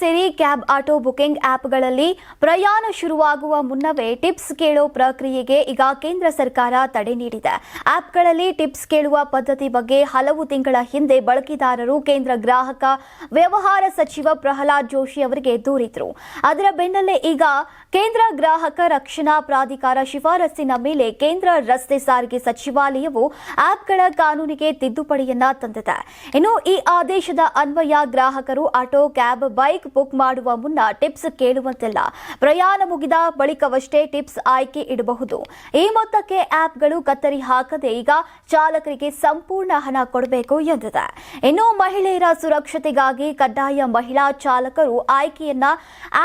ಸೇರಿ cab auto booking ಆಪ್ಗಳಲ್ಲಿ ಪ್ರಯಾಣ ಶುರುವಾಗುವ ಮುನ್ನವೇ ಟಿಪ್ಸ್ ಕೇಳೋ ಪ್ರಕ್ರಿಯೆಗೆ ಈಗ ಕೇಂದ್ರ ಸರ್ಕಾರ ತಡೆ ನೀಡಿದೆ. ಆಪ್ಗಳಲ್ಲಿ ಟಿಪ್ಸ್ ಕೇಳುವ ಪದ್ಧತಿ ಬಗ್ಗೆ ಹಲವು ತಿಂಗಳ ಹಿಂದೆ ಬಳಕೆದಾರರು ಕೇಂದ್ರ ಗ್ರಾಹಕ ವ್ಯವಹಾರ ಸಚಿವ ಪ್ರಹ್ಲಾದ್ ಜೋಶಿ ಅವರಿಗೆ ದೂರಿದ್ರು. ಅದರ ಬೆನ್ನಲ್ಲೇ ಈಗ ಕೇಂದ್ರ ಗ್ರಾಹಕ ರಕ್ಷಣಾ ಪ್ರಾಧಿಕಾರ ಶಿಫಾರಸ್ಸಿನ ಮೇಲೆ ಕೇಂದ್ರ ರಸ್ತೆ ಸಾರಿಗೆ ಸಚಿವಾಲಯವು ಆಪ್ಗಳ ಕಾನೂನಿಗೆ ತಿದ್ದುಪಡಿಯನ್ನ ತಂದಿದೆ. ಇನ್ನು ಈ ಆದೇಶದ ಅನ್ವಯ ಗ್ರಾಹಕರು ಆಟೋ, ಕ್ಯಾಬ್, ಬೈಕ್ ಬುಕ್ ಮಾಡುವ ಮುನ್ನ ಟಿಪ್ಸ್ ಕೇಳುವಂತಿಲ್ಲ ಪ್ರಯಾಣ ಮುಗಿದ ಬಳಿಕವಷ್ಟೇ ಟಿಪ್ಸ್ ಆಯ್ಕೆ ಇಡಬಹುದು. ಈ ಮೊತ್ತಕ್ಕೆ ಆಪ್ಗಳು ಕತ್ತರಿ ಹಾಕದೆ ಈಗ ಚಾಲಕರಿಗೆ ಸಂಪೂರ್ಣ ಹಣ ಕೊಡಬೇಕು ಎಂದಿದೆ. ಇನ್ನು ಮಹಿಳೆಯರ ಸುರಕ್ಷತೆಗಾಗಿ ಕಡ್ಡಾಯ ಮಹಿಳಾ ಚಾಲಕರು ಆಯ್ಕೆಯನ್ನ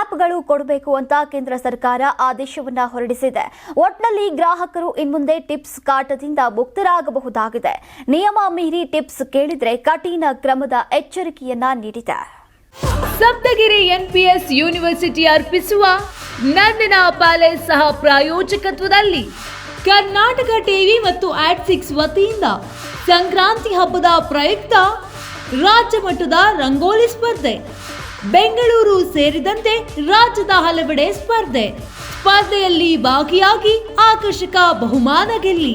ಆಪ್ಗಳು ಕೊಡಬೇಕು ಅಂತ ಕೇಂದ್ರ ಸರ್ಕಾರ ಆದೇಶವನ್ನ ಹೊರಡಿಸಿದೆ. ಒಟ್ನಲ್ಲಿ ಗ್ರಾಹಕರು ಇನ್ಮುಂದೆ ಟಿಪ್ಸ್ ಕಾಟದಿಂದ ಮುಕ್ತರಾಗಬಹುದಾಗಿದೆ. ನಿಯಮ ಮೀರಿ ಟಿಪ್ಸ್ ಕೇಳಿದ್ರೆ ಕಠಿಣ ಕ್ರಮದ ಎಚ್ಚರಿಕೆಯನ್ನ ನೀಡಿದೆ. ಸಪ್ತಗಿರಿ ಎನ್ಪಿಎಸ್ ಯೂನಿವರ್ಸಿಟಿ ಅರ್ಪಿಸುವ ನಂದನ ಪ್ಯಾಲೇಸ್ ಸಹ ಪ್ರಾಯೋಜಕತ್ವದಲ್ಲಿ ಕರ್ನಾಟಕ ಟಿವಿ ಮತ್ತು ಆಟ್ ಸಿಕ್ಸ್ ವತಿಯಿಂದ ಸಂಕ್ರಾಂತಿ ಹಬ್ಬದ ಪ್ರಯುಕ್ತ ರಾಜ್ಯ ಮಟ್ಟದ ರಂಗೋಲಿ ಸ್ಪರ್ಧೆ, ಬೆಂಗಳೂರು ಸೇರಿದಂತೆ ರಾಜ್ಯದ ಹಲವೆಡೆ ಸ್ಪರ್ಧೆ. ಸ್ಪರ್ಧೆಯಲ್ಲಿ ಭಾಗಿಯಾಗಿ ಆಕರ್ಷಕ ಬಹುಮಾನ ಗೆಲ್ಲಿ